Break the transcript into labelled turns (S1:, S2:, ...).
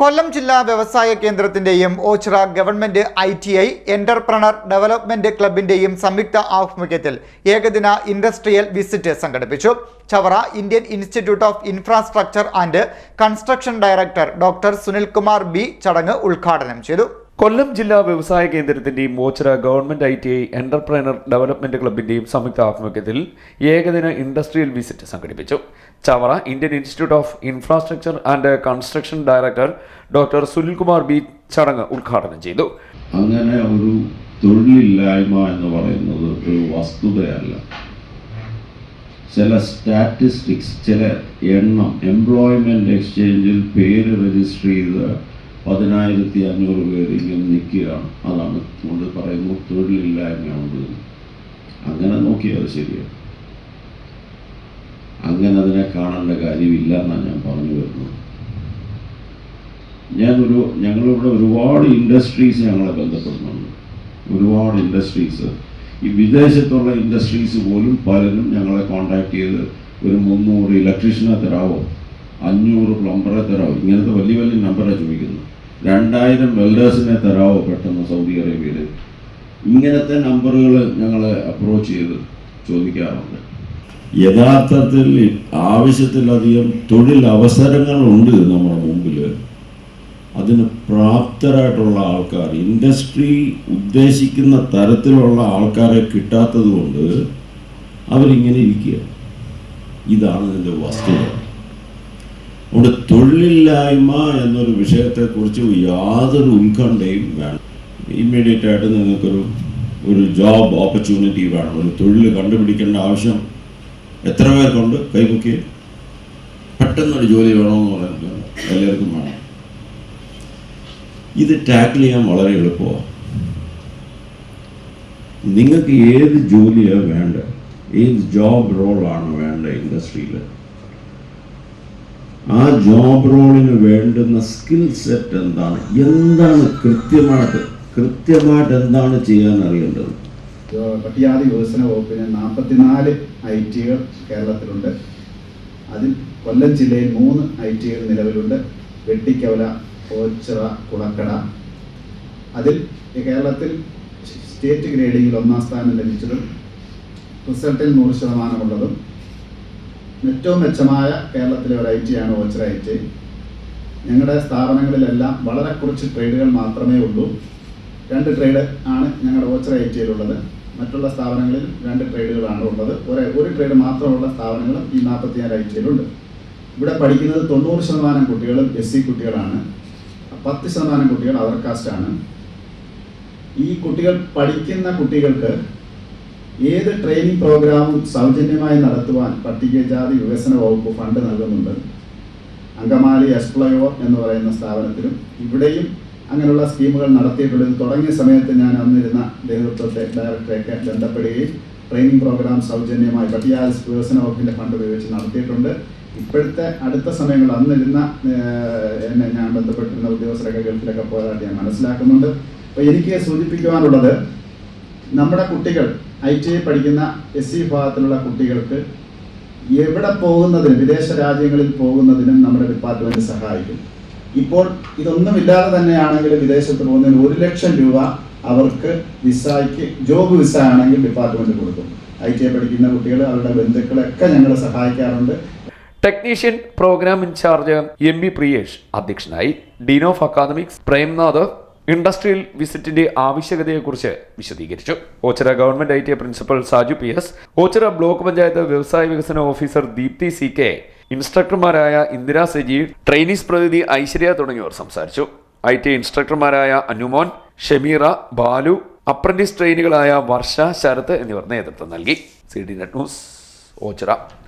S1: കൊല്ലം ജില്ലാ വ്യവസായ കേന്ദ്രത്തിന്റെയും Ochira government I T I entrepreneur development ക്ലബിന്റെയും സംയുക്ത ആഭിമുഖ്യത്തിൽ ഏകദിന ഇൻഡസ്ട്രിയൽ വിസിറ്റ് സംഘടിപ്പിച്ചു. Chavara Indian Institute of Infrastructure and Construction director doctor Sunilkumar B ചടങ്ങ് ഉദ്ഘാടനം ചെയ്തു.
S2: കൊല്ലം ജില്ലാ വ്യവസായ കേന്ദ്രത്തിന്റെയും മോച്ചറ government I T I entrepreneur development ക്ലബിന്റെയും സംയുക്ത ആഭിമുഖ്യത്തിൽ ഏകദിന ഇൻഡസ്ട്രിയൽ വിസിറ്റ് സംഘടിപ്പിച്ചു. Chavara Indian Institute of Infrastructure and Construction director doctor Sunil Sunilkumar B ചടങ്ങ് ഉദ്ഘാടനം ചെയ്തു.
S3: അങ്ങനെ ഒരു തൊഴിലില്ലായ്മ എന്ന് പറയുന്നത് ഒരു വസ്തുതയല്ല. ചില സ്റ്റാറ്റിസ്റ്റിക്സ് ചില എണ്ണം എംപ്ലോയ്മെന്റ് എക്സ്ചേഞ്ചിൽ പേര് രജിസ്റ്റർ ചെയ്ത പതിനായിരത്തി അഞ്ഞൂറ് പേര് ഇങ്ങനെ നിൽക്കുകയാണ്. അതാണ് കൊണ്ട് പറയുന്നു തൊഴിലില്ലായ്മയാണ്. അങ്ങനെ നോക്കിയാൽ ശരിയാണ്. അങ്ങനെ അതിനെ കാണേണ്ട കാര്യമില്ല എന്നാണ് ഞാൻ പറഞ്ഞു വരുന്നത്. ഞാനൊരു ഞങ്ങളിവിടെ ഒരുപാട് ഇൻഡസ്ട്രീസ് ഞങ്ങളെ ബന്ധപ്പെടുന്നുണ്ട്. ഒരുപാട് ഇൻഡസ്ട്രീസ്. ഈ വിദേശത്തുള്ള ഇൻഡസ്ട്രീസ് പോലും പലരും ഞങ്ങളെ കോണ്ടാക്ട് ചെയ്ത് ഒരു മുന്നൂറ് ഇലക്ട്രീഷ്യനെ തരാവോ അഞ്ഞൂറ് പ്ലംബറെ തരാവോ ഇങ്ങനത്തെ വലിയ വലിയ നമ്പറാണ് ചോദിക്കുന്നത്. രണ്ടായിരം വെൽഡേഴ്സിനെ തരാവോ പെട്ടെന്ന് സൗദി അറേബ്യയിൽ ഇങ്ങനത്തെ നമ്പറുകൾ ഞങ്ങൾ അപ്രോച്ച് ചെയ്ത് ചോദിക്കാറുണ്ട്. യഥാർത്ഥത്തിൽ ആവശ്യത്തിലധികം തൊഴിൽ അവസരങ്ങളുണ്ട് നമ്മുടെ മുമ്പിൽ അതിന് പ്രാപ്തരായിട്ടുള്ള ആൾക്കാർ ഇൻഡസ്ട്രി ഉദ്ദേശിക്കുന്ന തരത്തിലുള്ള ആൾക്കാരെ കിട്ടാത്തത് കൊണ്ട് അവരിങ്ങനെ ഇരിക്കുക ഇതാണ് ഇതിന്റെ വസ്തുത. അതുകൊണ്ട് തൊഴിലില്ലായ്മ എന്നൊരു വിഷയത്തെക്കുറിച്ച് യാതൊരു ഉത്കണ്ഠയും വേണം. ഇമ്മീഡിയറ്റ് ആയിട്ട് നിങ്ങൾക്കൊരു ഒരു ജോബ് ഓപ്പർച്യൂണിറ്റി വേണം. ഒരു തൊഴിൽ കണ്ടുപിടിക്കേണ്ട ആവശ്യം എത്ര പേർക്കുണ്ട്? കൈമുക്കി. പെട്ടെന്നൊരു ജോലി വേണമെന്ന് പറയുന്നത് എല്ലാവർക്കും വേണം. ഇത് ടാക്കിൾ ചെയ്യാൻ വളരെ എളുപ്പമാണ്. നിങ്ങൾക്ക് ഏത് ജോലിയാണ് വേണ്ടത്? ഏത് ജോബ് റോളാണ് വേണ്ടത്? ഇൻഡസ്ട്രിയിൽ ആ ജോബ് റോളിന് വേണ്ടുന്ന സ്കിൽ സെറ്റ് എന്താണ്? എന്താണ് കൃത്യമായിട്ട് കൃത്യമായിട്ട് എന്താണ് ചെയ്യാൻ അറിയേണ്ടത്?
S4: പട്ടിയാതി വികസന വകുപ്പിന് നാൽപ്പത്തിനാല് ഐ ടികൾ കേരളത്തിലുണ്ട്. അതിൽ കൊല്ലം ജില്ലയിൽ മൂന്ന് ഐ ടികൾ നിലവിലുണ്ട്. വെട്ടിക്കവല ഓച്ചിറ കുളക്കട. അതിൽ കേരളത്തിൽ സ്റ്റേറ്റ് ഗ്രേഡിങ്ങിൽ ഒന്നാം സ്ഥാനം ലഭിച്ചതും റിസൾട്ടിൽ നൂറ് ശതമാനമുള്ളതും ഏറ്റവും മെച്ചമായ കേരളത്തിലെ ഒരു ഐ ടി ആണ് ഓച്ചിറ ഐ ടി ഞങ്ങളുടെ സ്ഥാപനങ്ങളിലെല്ലാം വളരെ കുറച്ച് ട്രേഡുകൾ മാത്രമേ ഉള്ളൂ. രണ്ട് ട്രേഡ് ആണ് ഞങ്ങളുടെ ഓച്ചർ ഐ ടിയിലുള്ളത് മറ്റുള്ള സ്ഥാപനങ്ങളിൽ രണ്ട് ട്രേഡുകളാണ് ഉള്ളത്. ഒരേ ഒരു ട്രേഡ് മാത്രമുള്ള സ്ഥാപനങ്ങളും ഈ നാൽപ്പത്തിയാറ് ഐ ടിയിലുണ്ട് ഇവിടെ പഠിക്കുന്നത് തൊണ്ണൂറ് ശതമാനം കുട്ടികളും എസ് സി കുട്ടികളാണ്. പത്ത് ശതമാനം കുട്ടികൾ അവർ കാസ്റ്റാണ് ഈ കുട്ടികൾ പഠിക്കുന്ന കുട്ടികൾക്ക് ഏത് ട്രെയിനിങ് പ്രോഗ്രാമും സൗജന്യമായി നടത്തുവാൻ പട്ടികജാതി വികസന വകുപ്പ് ഫണ്ട് നൽകുന്നുണ്ട്? അങ്കമാലി എസ്പ്ലയോർ എന്ന് പറയുന്ന സ്ഥാപനത്തിലും ഇവിടെയും അങ്ങനെയുള്ള സ്കീമുകൾ നടത്തിയിട്ടുള്ളത് തുടങ്ങിയ സമയത്ത് ഞാൻ അന്നിരുന്ന നേതൃത്വത്തെ ഡയറക്ടറെയൊക്കെ ബന്ധപ്പെടുകയും ട്രെയിനിങ് പ്രോഗ്രാം സൗജന്യമായി പട്ടികജാതി വികസന വകുപ്പിന്റെ ഫണ്ട് ഉപയോഗിച്ച് നടത്തിയിട്ടുണ്ട്. ഇപ്പോഴത്തെ അടുത്ത സമയങ്ങളിൽ അന്നിരുന്ന എന്നെ ഞാൻ ബന്ധപ്പെട്ടിരുന്ന ഉദ്യോഗസ്ഥരൊക്കെ ഗൾഫിലൊക്കെ പോയതായിട്ട് ഞാൻ മനസ്സിലാക്കുന്നുണ്ട്. അപ്പോൾ എനിക്ക് സൂചിപ്പിക്കുവാനുള്ളത് നമ്മുടെ കുട്ടികൾ ഐ ടി ഐ പഠിക്കുന്ന എസ് സി വിഭാഗത്തിലുള്ള കുട്ടികൾക്ക് എവിടെ പോകുന്നതിനും വിദേശ രാജ്യങ്ങളിൽ പോകുന്നതിനും നമ്മുടെ ഡിപ്പാർട്ട്മെന്റ് സഹായിക്കും. ഇപ്പോൾ ഇതൊന്നുമില്ലാതെ തന്നെയാണെങ്കിൽ വിദേശത്ത് പോകുന്നതിന് ഒരു ലക്ഷം രൂപ അവർക്ക് വിസയ്ക്ക് ജോബ് വിസ ആണെങ്കിൽ ഡിപ്പാർട്ട്മെന്റ് കൊടുക്കും. ഐ ടി ഐ പഠിക്കുന്ന കുട്ടികൾ അവരുടെ ബന്ധുക്കളൊക്കെ ഞങ്ങൾ സഹായിക്കാറുണ്ട്.
S2: Technician program incharge M B Priyesh അധ്യക്ഷനായി dean of academics Premnath industrial വിസിറ്റിന്റെ ആവശ്യകതയെക്കുറിച്ച് വിശദീകരിച്ചു. Ochira government I T principal Saju P S Ochira block panchayat വ്യവസായ വികസന ഓഫീസർ ദീപ്തി സി കെ ഇൻസ്ട്രക്ടർമാരായ ഇന്ദിര സജി ട്രെയിനീസ് പ്രതിനിധി ഐശ്വര്യ തുടങ്ങിയവർ സംസാരിച്ചു. ഐ ടി ഇൻസ്ട്രക്ടർമാരായ അനുമോൻ ഷമീറ ബാലു അപ്രന്റീസ് ട്രെയിനുകളായ വർഷ ശരത് എന്നിവർ നേതൃത്വം നൽകി. C D net news Ochira.